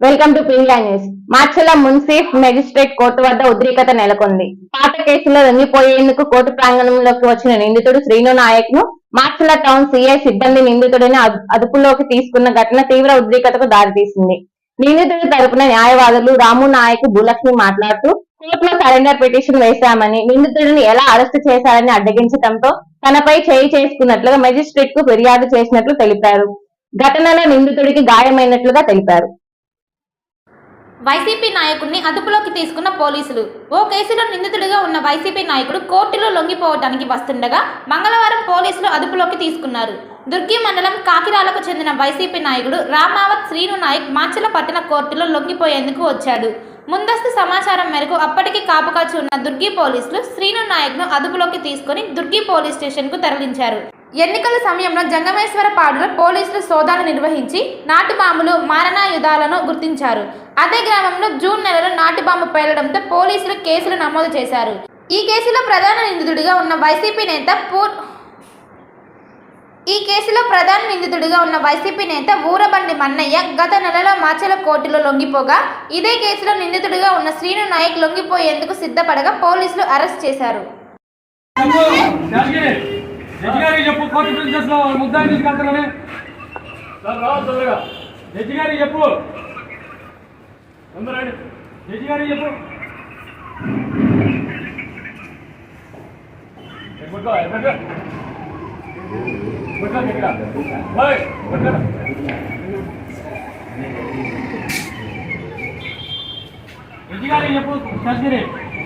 Welcome to PVR news. Macherla Munsif magistrate court వద్ద ఉద్రిక్తత నెలకొంది. పాత కేసులో లొంగిపోయేందుకు కోర్టు ప్రాంగణంలోకి వచ్చిన నిందితుడు శ్రీను నాయక్ను మార్చల టౌన్ సిఐ సిబ్బంది నిందితుడిని అదుపులోకి తీసుకున్న ఘటన తీవ్ర ఉద్రిక్తతకు దారితీసింది. నిందితుడి తరపున న్యాయవాదులు రాము నాయక్ భూలక్ష్మి మాట్లాడుతూ కోర్టులో సరెండర్ పిటిషన్ వేశామని నిందితుడిని ఎలా అరెస్టు చేశారని అడ్డగించడంతో తనపై చేయి చేసుకున్నట్లుగా మెజిస్ట్రేట్కు ఫిర్యాదు చేసినట్లు తెలిపారు. ఘటనలో నిందితుడికి గాయమైనట్లుగా తెలిపారు. వైసీపీ నాయకుడిని అదుపులోకి తీసుకున్న పోలీసులు. ఓ కేసులో నిందితుడిగా ఉన్న వైసీపీ నాయకుడు కోర్టులో లొంగిపోవడానికి వస్తుండగా మంగళవారం పోలీసులు అదుపులోకి తీసుకున్నారు. దుర్గి మండలం కాకిరాలకు చెందిన వైసీపీ నాయకుడు రామావత్ శ్రీను నాయక్ మాచల పట్టణ కోర్టులో లొంగిపోయేందుకు వచ్చాడు. ముందస్తు సమాచారం మేరకు అప్పటికి కాపుకాచి ఉన్న దుర్గి పోలీసులు శ్రీను నాయక్ను అదుపులోకి తీసుకొని దుర్గి పోలీస్ స్టేషన్కు తరలించారు. ఎన్నికల సమయంలో జంగమేశ్వరపాడులో పోలీసులు సోదాలు నిర్వహించి నాటుబాంబులు మారణాయుధాలను గుర్తించారు. అదే గ్రామంలో జూన్ నెలలో నాటుబాంబు పేలడంతో పోలీసులు కేసులు నమోదు చేశారు. ఈ కేసులో ప్రధాన నిందితుడిగా ఉన్న వైసీపీ నేత పూర్ ఈ కేసులో ప్రధాన నిందితుడిగా ఉన్న వైసీపీ నేత ఊరబండి మన్నయ్య గత నెలలో మాచల కోర్టులో లొంగిపోగా ఇదే కేసులో నిందితుడిగా ఉన్న శ్రీను నాయక్ లొంగిపోయేందుకు సిద్ధపడగా పోలీసులు అరెస్ట్ చేశారు. జడ్జి గారికి చెప్పు కోర్టు ప్రిన్సెస్ లో ముద్దాయి తీసుకెళ్తానని సార్ రావాలి తొందరగా జడ్జి గారికి చెప్పు తొందరగా రండి. జడ్జి గారికి చెప్పు ఏ, పట్టుకో, ఏ, పట్టుకో. పట్టుకో, ఇక్కడ. ఓయ్, పట్టుకో. జడ్జి గారికి చెప్పు Sastry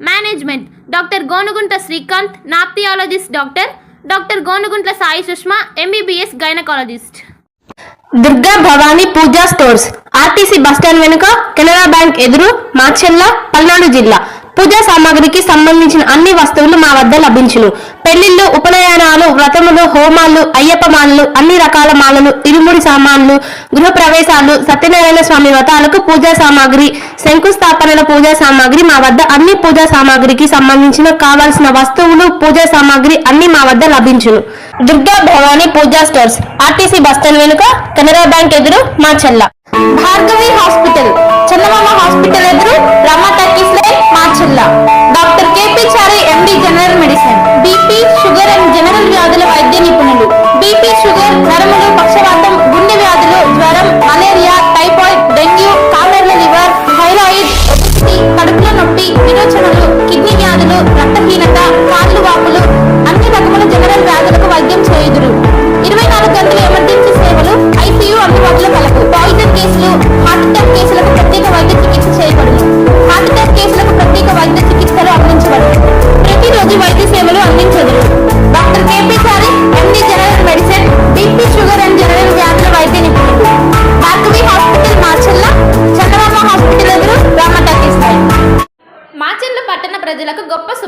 Management doctor Gonugunta Srikanth nephrologist doctor doctor Gonuguntla Sai Sushma MBBS gynaecologist Durga Bhavani Pooja stores RTC bus stand వెనుక కెనరా బ్యాంక్ ఎదురు మాచెల్ల పల్నాడు జిల్లా. పూజా సామాగ్రికి సంబంధించిన అన్ని వస్తువులు మా వద్ద లభించును. పెళ్ళిళ్ళు ఉపనయనాలు వ్రతములు హోమాలు అయ్యప్ప మాలలు అన్ని రకాల మాలలు ఇరుముడి సామాన్లు గృహ ప్రవేశాలు సత్యనారాయణ స్వామి వ్రతాలకు పూజా సామాగ్రి శంకుస్థాపనల పూజా సామాగ్రి మా వద్ద అన్ని పూజా సామాగ్రికి సంబంధించిన కావాల్సిన వస్తువులు పూజా సామాగ్రి అన్ని మా వద్ద లభించును. Durga Bhavani Pooja stores RTC bus stand వెనుక కెనరా బ్యాంక్ ఎదురు మా చెల్ల. భార్గవి హాస్పిటల్ చందమామ హాస్పిటల్ ఎదురు రమాత టర్కీస్ లైన్ మా చెల్ల doctor KP Chari MD general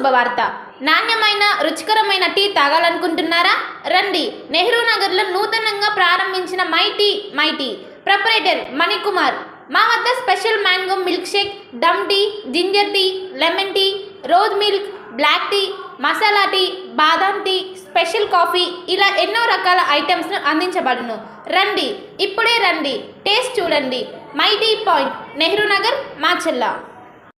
శుభవార్త. నాణ్యమైన రుచికరమైన టీ తాగాలనుకుంటున్నారా? రండి. నెహ్రూ నగర్లో నూతనంగా ప్రారంభించిన my tea my tea. Proprietor Manikumar. మా వద్ద special mango milk shake dum tea ginger tea lemon tea rose milk black tea masala tea బాదం టీ స్పెషల్ కాఫీ ఇలా ఎన్నో రకాల ఐటమ్స్ను అందించబడును. రండి. ఇప్పుడే రండి. టేస్ట్ చూడండి. My tea point Nehru Nagar Macherla